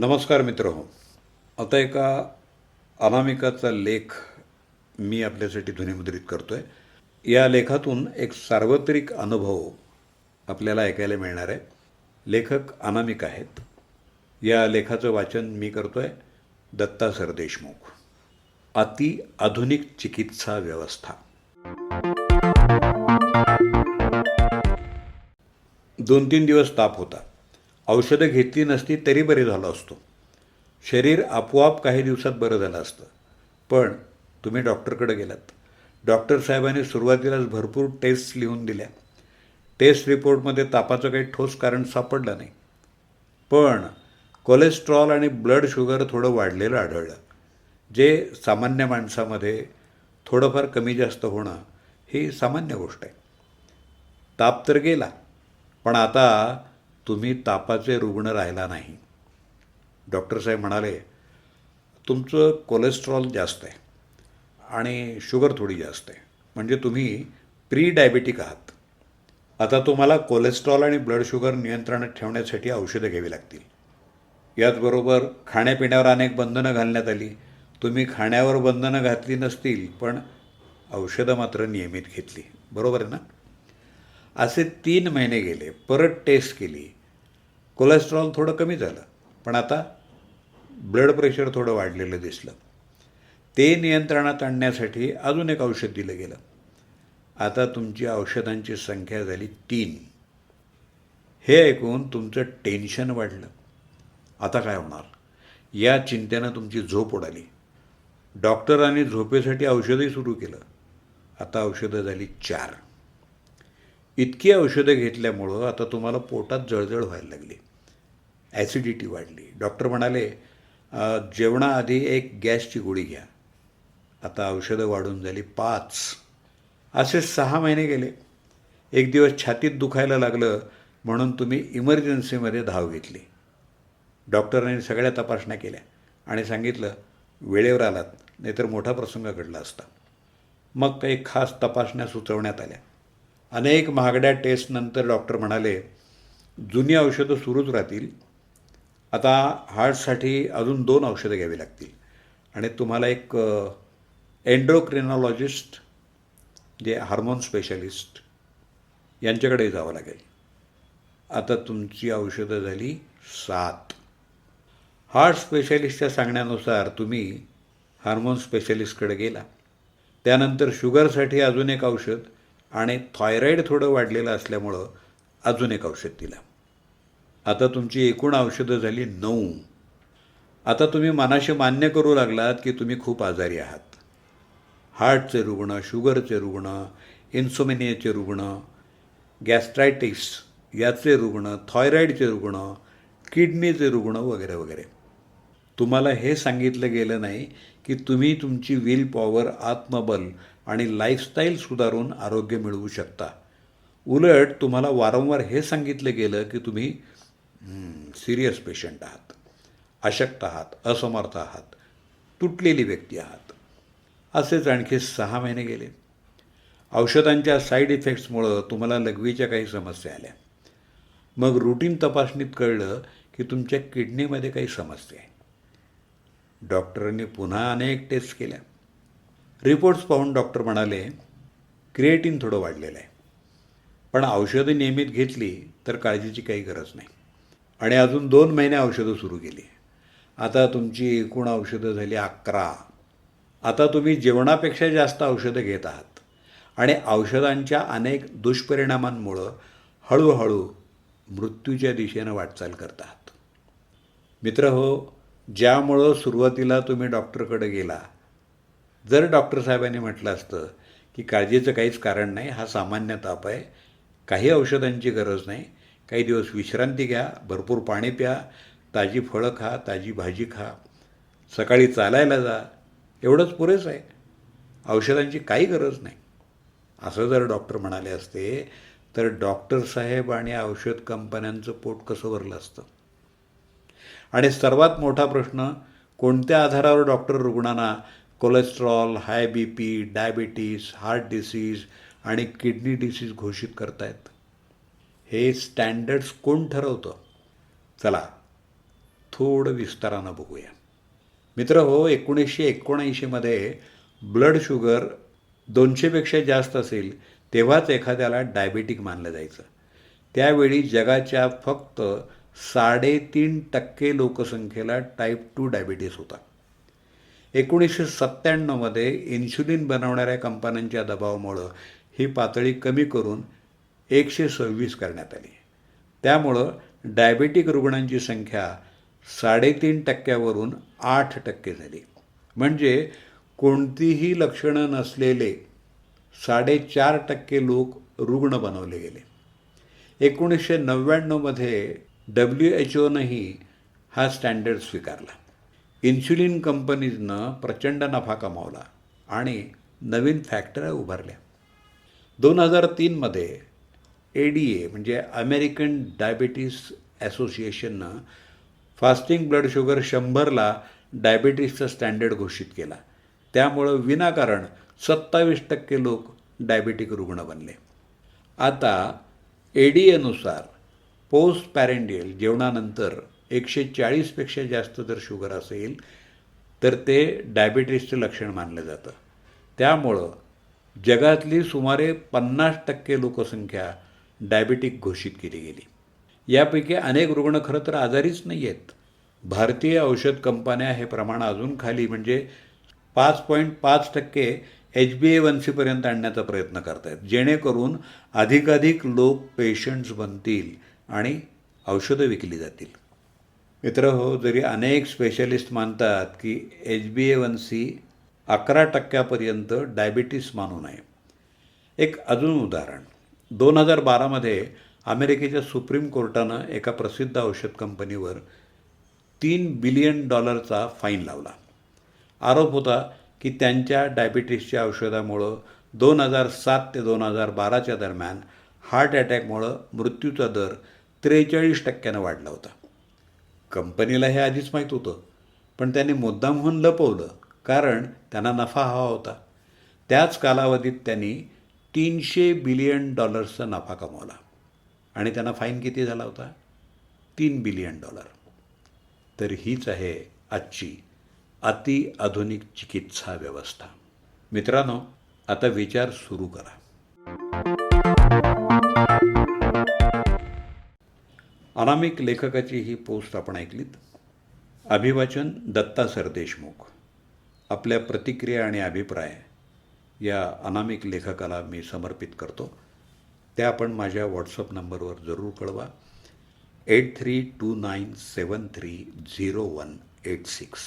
नमस्कार मित्र. हो आता एका अनामिकाचा लेख मी आपल्यासाठी ध्वनिमुद्रित करतो आहे या लेखातून एक सार्वत्रिक अनुभव आपल्याला ऐकायला मिळणार आहे. लेखक अनामिक आहेत. या लेखाचं वाचन मी करतो आहे दत्ता सरदेशमुख अति आधुनिक चिकित्सा व्यवस्था. दोन तीन दिवस ताप होता. औषधं घेतली नसती तरी बरे झालो असतो. शरीर आपोआप काही दिवसात बरं झालं असतं. पण तुम्ही डॉक्टरकडे गेलात. डॉक्टर साहेबांनी सुरुवातीलाच भरपूर टेस्ट लिहून दिल्या. टेस्ट रिपोर्टमध्ये तापाचं काही ठोस कारण सापडलं नाही. पण कोलेस्ट्रॉल आणि ब्लड शुगर थोडं वाढलेलं आढळलं. जे सामान्य माणसामध्ये थोडंफार कमी जास्त होणं ही सामान्य गोष्ट आहे. ताप तर गेला. पण आता तुम्ही तापाचे रुग्ण राहिला नाही. डॉक्टर साहेब म्हणाले तुमचं कोलेस्ट्रॉल जास्त आहे आणि शुगर थोडी जास्त आहे. म्हणजे तुम्ही प्री डायबेटिक आहात. आता तुम्हाला कोलेस्ट्रॉल आणि ब्लड शुगर नियंत्रणात ठेवण्यासाठी औषधं घ्यावी लागतील. याचबरोबर खाण्यापिण्यावर अनेक बंधनं घालण्यात आली. तुम्ही खाण्यावर बंधनं घातली नसतील पण औषधं मात्र नियमित घेतली. बरोबर आहे ना? असे तीन महिने गेले परत टेस्ट केली. कोलेस्ट्रॉल थोडं कमी झालं. पण आता ब्लड प्रेशर थोडं वाढलेलं दिसलं. ते नियंत्रणात आणण्यासाठी अजून एक औषध दिलं गेलं. आता तुमची औषधांची संख्या झाली तीन. हे ऐकून तुमचं टेन्शन वाढलं. आता काय होणार? या चिंतेनं तुमची झोप उडाली. डॉक्टरांनी झोपेसाठी औषधही सुरू केलं. आता औषधं झाली चार. इतकी औषधं घेतल्यामुळं आता तुम्हाला पोटात जळजळ व्हायला लागली. ॲसिडिटी वाढली. डॉक्टर म्हणाले जेवणाआधी एक गॅसची गोळी घ्या. आता औषधं वाढून झाली पाच. असे सहा महिने गेले. एक दिवस छातीत दुखायला लागलं म्हणून तुम्ही इमर्जन्सीमध्ये धाव घेतली. डॉक्टरांनी सगळ्या तपासण्या केल्या आणि सांगितलं वेळेवर आलात नाहीतर मोठा प्रसंग घडला असता. मग काही खास तपासण्या सुचवण्यात आल्या. अनेक महागड्या टेस्टनंतर डॉक्टर म्हणाले जुनी औषधं सुरूच राहतील आता हार्टसाठी अजून दोन औषधं घ्यावी लागतील. आणि तुम्हाला एक एन्ड्रोक्रिनॉलॉजिस्ट जे हार्मोन स्पेशलिस्ट यांच्याकडे जावं लागेल. आता तुमची औषधं झाली सात. हार्ट स्पेशलिस्टच्या सांगण्यानुसार तुम्ही हार्मोन स्पेशलिस्टकडे गेला. त्यानंतर शुगरसाठी अजून एक औषध आणि थायरॉईड थोडं वाढलेलं असल्यामुळं अजून एक औषध दिलं. आता तुमची एकूण औषधं झाली नऊ. आता तुम्ही मनाशी मान्य करू लागलात की तुम्ही खूप आजारी आहात. हार्टचे रुग्ण शुगरचे रुग्ण इन्सोमेनियाचे रुग्ण गॅस्ट्रायटिस याचे रुग्ण थॉयरॉईडचे रुग्ण किडनीचे रुग्ण वगैरे वगैरे. तुम्हाला हे सांगितलं गेलं नाही की तुम्ही तुमची विल पॉवर आत्मबल आणि लाईफस्टाईल सुधारून आरोग्य मिळवू शकता. उलट तुम्हाला वारंवार हे सांगितलं गेलं की तुम्ही सिरियस पेशंट आहात अशक्त आहात असमर्थ आहात तुटलेली व्यक्ती आहात. असेच आणखी सहा महिने गेले. औषधांच्या साईड इफेक्ट्समुळं तुम्हाला लघवीच्या काही समस्या आल्या. मग रुटीन तपासणीत कळलं की तुमच्या किडनीमध्ये काही समस्या आहे. डॉक्टरांनी पुन्हा अनेक टेस्ट केल्या. रिपोर्ट्स पाहून डॉक्टर म्हणाले क्रिएटिन थोडं वाढलेलं आहे. पण औषधं नियमित घेतली तर काळजीची काही गरज नाही. आणि अजून दोन महिने औषधं सुरू केली. आता तुमची एकूण औषधं झाली अकरा. आता तुम्ही जेवणापेक्षा जास्त औषधं घेत आहात. आणि औषधांच्या अनेक दुष्परिणामांमुळं हळूहळू मृत्यूच्या दिशेनं वाटचाल करतात. मित्र हो ज्यामुळं सुरुवातीला तुम्ही डॉक्टरकडे गेला जर डॉक्टर साहेबांनी म्हटलं असतं की काळजीचं काहीच कारण नाही हा सामान्य ताप आहे काही औषधांची गरज नाही काही दिवस विश्रांती घ्या भरपूर पाणी प्या ताजी फळं खा ताजी भाजी खा. सकाळी चालायला जा. एवढंच पुरेसं आहे. औषधांची काही गरज नाही. असं जर डॉक्टर म्हणाले असते तर डॉक्टर साहेब आणि औषध कंपन्यांचं पोट कसं भरलं असतं? आणि सर्वात मोठा प्रश्न कोणत्या आधारावर डॉक्टर रुग्णांना cholesterol high B P diabetes heart disease आणि किडनी डिसीज घोषित करतायत? हे स्टँडर्ड्स कोण ठरवतं? चला थोडं विस्तारानं बघूया. मित्र हो एकोणीसशे एकोणऐंशीमध्ये ब्लड शुगर दोनशेपेक्षा जास्त असेल तेव्हाच एखाद्याला डायबेटिक मानलं जायचं. त्यावेळी जगाच्या फक्त साडेतीन टक्के लोकसंख्येला टाईप टू डायबिटीस होता. एकोणीसशे सत्त्याण्णवमध्ये इन्शुलिन बनवणाऱ्या कंपन्यांच्या दबावामुळं ही पातळी कमी करून एकशे सव्वीस करण्यात आली. त्यामुळं डायबेटिक रुग्णांची संख्या साडेतीन टक्क्यावरून आठ टक्के झाली. म्हणजे कोणतीही लक्षणं नसलेले साडेचार टक्के लोक रुग्ण बनवले गेले. एकोणीसशे नव्याण्णवमध्ये डब्ल्यू एच ओनंही हा स्टँडर्ड स्वीकारला. इन्सुलिन कंपनीजनं प्रचंड नफा कमावला आणि नवीन फॅक्टऱ्या उभारल्या. दोन हजार तीनमध्ये ए डी ए म्हणजे अमेरिकन डायबिटीस असोसिएशननं फास्टिंग ब्लड शुगर शंभरला डायबिटीसचं स्टँडर्ड घोषित केला. त्यामुळं विनाकारण सत्तावीस टक्के लोक डायबेटिक रुग्ण बनले. आता ए डी एनुसार पोस्ट पॅरेंडियल जेवणानंतर एकशे चाळीसपेक्षा जास्त जर शुगर असेल तर ते डायबिटीसचं लक्षण मानलं जातं. त्यामुळं जगातली सुमारे पन्नास टक्के लोकसंख्या डायबिटिक घोषित केली गेली. यापैकी अनेक रुग्ण खरं तर आजारीच नाही आहेत भारतीय औषध कंपन्या हे प्रमाण अजून खाली म्हणजे पाच पॉईंट पाच टक्के एच बी ए वनसीपर्यंत आणण्याचा प्रयत्न करत आहेत जेणेकरून अधिकाधिक लोक पेशंट्स बनतील आणि औषधं विकली जातील. मित्र हो जरी अनेक स्पेशलिस्ट मानतात की H B A one C अकरा टक्क्यापर्यंत डायबिटीस मानू नये. एक अजून उदाहरण. दोन हजार बारामध्ये अमेरिकेच्या सुप्रीम कोर्टानं एका प्रसिद्ध औषध कंपनीवर तीन बिलियन डॉलरचा फाईन लावला. आरोप होता की त्यांच्या डायबिटीसच्या औषधामुळं दोन हजार सात ते दोन हजार बाराच्या दरम्यान हार्ट अटॅकमुळं मृत्यूचा दर त्रेचाळीस टक्क्यानं वाढला होता. कंपनीला हे आधीच माहीत होतं पण त्यांनी मुद्दामहून लपवलं कारण त्यांना नफा हवा होता. त्याच कालावधीत त्यांनी तीनशे बिलियन डॉलर्सचा नफा कमावला. आणि त्यांना फाईन किती झाला होता? तीन बिलियन डॉलर. तर हीच आहे आजची अतिआधुनिक चिकित्सा व्यवस्था. मित्रांनो आता विचार सुरू करा. अनामिक लेखकाची ही पोस्ट आपण ऐकलीत. अभिवाचन दत्ता सरदेशमुख. आपल्या प्रतिक्रिया आणि अभिप्राय या अनामिक लेखकाला मी समर्पित करतो. त्या आपण माझ्या व्हॉट्सअप नंबरवर जरूर कळवा. Eight three two nine seven three zero one eight six